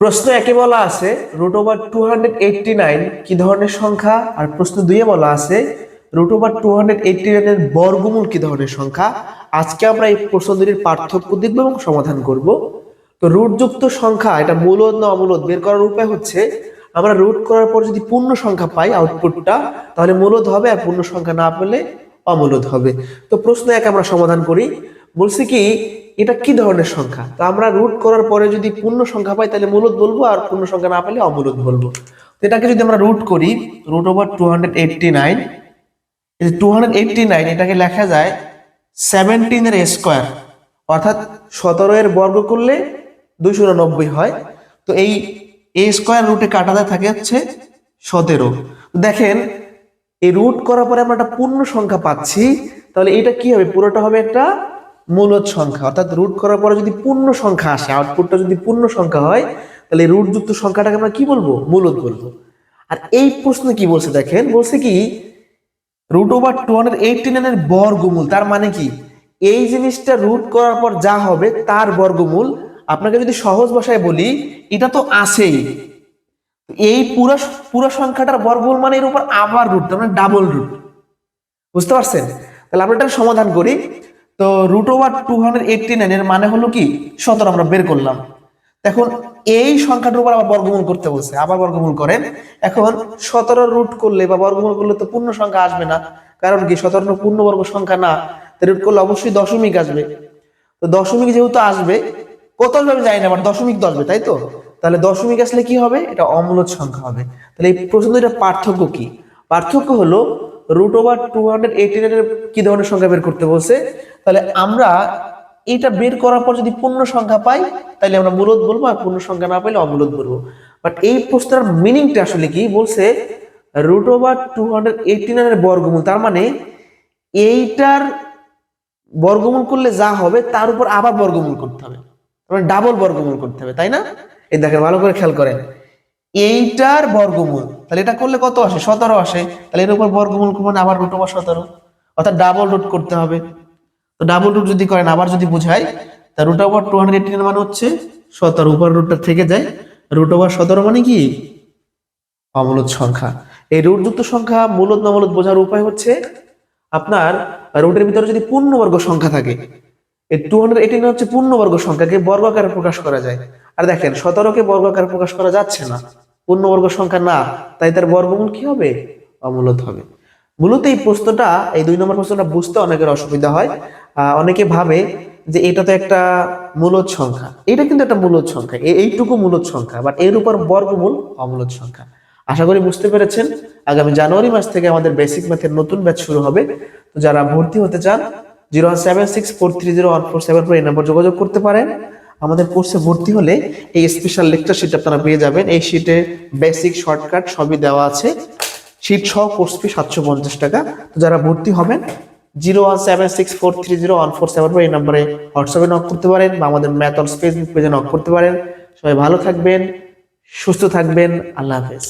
প্রশ্ন একে বলা আছে root over two hundred eighty nine কি ধরনের সংখ্যা? আর প্রশ্ন দুইয়ে বলা আছে root over two hundred eighty নাইনের বর্গমূল কি ধরনের সংখ্যা? আজকে আমরা এই প্রশ্ন দুটির পার্থক্য দেখব এবং সমাধান করব। তো রুটযুক্ত সংখ্যা, এটা মূলদ না অমূলদ, বের করার উপায় হচ্ছে, আমরা রুট করার পর যদি পূর্ণ সংখ্যা পাই আউটপুটটা তাহলে মূলদ হবে আর পূর্ণ সংখ্যা না পেলে অমূলদ হবে। তো প্রশ্ন এক আমরা সমাধান করি বলছি কি, এটা কি ধরনের সংখ্যা? তো আমরা রুট করার পরে যদি পূর্ণ সংখ্যা পাই, তাহলে মূলত বলব, আর পূর্ণ সংখ্যা না পেলে অমূলদ বলব। তো এটাকে যদি আমরা রুট করি root over two hundred eighty nine two hundred eighty nine এটাকে লেখা যায় সেভেন্টিনের স্কোয়ার অর্থাৎ সতেরো এর বর্গ করলে দুইশো উননব্বই হয়। তো এই এ স্কোয়ার রুটে কাটাতে থাকে হচ্ছে সতেরো। দেখেন, এই রুট করার পরে আমরা একটা পূর্ণ সংখ্যা পাচ্ছি, তাহলে এটা কি হবে? পুরোটা হবে একটা মূলদ সংখ্যা। অর্থাৎ রুট করার পরে যদি পূর্ণ সংখ্যা আসে আউটপুটটা যদি পূর্ণ সংখ্যা হয়, তাহলে রুট যুক্ত সংখ্যাটাকে আমরা কি বলব? মূলদ বলব। আর এই প্রশ্ন কি বলছে দেখেন? বলছে কি root over two hundred eighty নাইনের বর্গমূল, তার মানে কি? এই জিনিসটা রুট করার পর যা হবে, তার বর্গমূল, আপনাকে যদি সহজ ভাষায় বলি, এটা তো আছেই। এই পুরো পুরো সংখ্যাটার বর্গমূল মানে এর উপর আবার রুট তার মানে ডাবল রুট বুঝতে পারছেন? তাহলে আমরা এটা সমাধান করি। তো রুট ওভার টু নাইনের মানে হলো কি? সতেরো আমরা বের করলাম। এখন এই সংখ্যাটার উপর আবার বর্গমূল করতে বলছে। আবার বর্গমূল করেন। এখন সতেরো রুট করলে বা বর্গমূল করলে তো পূর্ণ সংখ্যা আসবে না। কারণ কি? সতেরো পূর্ণবর্গ সংখ্যা না। রুট করলে অবশ্যই দশমিক আসবে। তো দশমিক যেহেতু আসবে কত আসবে আমি জানি না দশমিক তো আসবে, তাই তো? তাহলে দশমিক আসলে কি হবে? এটা অমূলদ সংখ্যা হবে। তাহলে এই প্রশ্ন এটা পার্থক্য কি? পার্থক্য হলো রুট ওভার টু হান্ড্রেড এইটিনের কি ধরনের সংখ্যা বের করতে বলছে? তাহলে আমরা এটা বের করার পর যদি পূর্ণ সংখ্যা পাই, তাহলে আমরা মূলদ বলব আর পূর্ণ সংখ্যা না পাইলে অমূলদ বলব। বাট এই প্রশ্নটার মিনিংটা আসলে কি? বলছে root over two hundred eighty বর্গমূল, তার মানে এইটার বর্গমূল করলে যা হবে, তার উপর আবার বর্গমূল করতে হবে। মানে ডাবল বর্গমূল করতে হবে, তাই না? এই দেখেন, ভালো করে খেয়াল করেন। এইটার বর্গমূল। তাহলে এটা করলে কত আসে? সতেরো আসে। তাহলে এর উপর বর্গমূল মানে আবার রুট ওভার সতেরো। অর্থাৎ ডাবল রুট করতে হবে। তো ডাবল রুট যদি করেন, আবার যদি বুঝাই, তা root over two hundred eighteen মানে হচ্ছে সতেরো। উপর রুটটা থেকে যায় রুট ওভার সতেরো মানে কি? অমূলদ সংখ্যা। এই রুটযুক্ত সংখ্যা মূলদ নমূলদ বোঝার উপায় হচ্ছে আপনার রুটের ভিতরে যদি পূর্ণবর্গ সংখ্যা থাকে, এই টু হান্ড্রেড এইটিন হচ্ছে পূর্ণবর্গ সংখ্যাকে বর্গাকারে প্রকাশ করা যায়। আর দেখেন, সতেরোকে বর্গাকারে প্রকাশ করা যাচ্ছে না। পূর্ণবর্গ সংখ্যা না, তাই তার বর্গমূল কি হবে? অমূলদ হবে। মূলত এই প্রশ্নটা, এই দুই নম্বর প্রশ্নটা বুঝতে অনেকের অসুবিধা হয়। অনেকে ভাবে যে এটা তো একটা মূলদ সংখ্যা। এটা কিন্তু একটা মূলদ সংখ্যা। এইটুকু মূলদ সংখ্যা বাট এর উপর বর্গমূল অমূলদ সংখ্যা। আশা করি বুঝতে পেরেছেন। আগামী জানুয়ারি মাস থেকে আমাদের বেসিক ম্যাথের নতুন ব্যাচ শুরু হবে। তো যারা ভর্তি হতে চান zero seven six four three zero one four seven four এই নম্বর যোগাযোগ করতে পারেন। আমাদের কোর্সে ভর্তি হলে এই স্পেশাল লেকচার শিট আপনারা পেয়ে যাবেন। এই শিটে বেসিক শর্টকাট সবই দেওয়া আছে। শীট সহ কোর্স ফি সাতশো পঞ্চাশ টাকা। তো যারা ভর্তি হবেন zero one seven six four three zero one four seven four এই নম্বরে হোয়াটসঅ্যাপে নক করতে পারেন বা আমাদের ম্যাথ অন ফেসবুক পেজে নক করতে পারেন। সবাই ভালো থাকবেন, সুস্থ থাকবেন। আল্লাহ হাফেজ।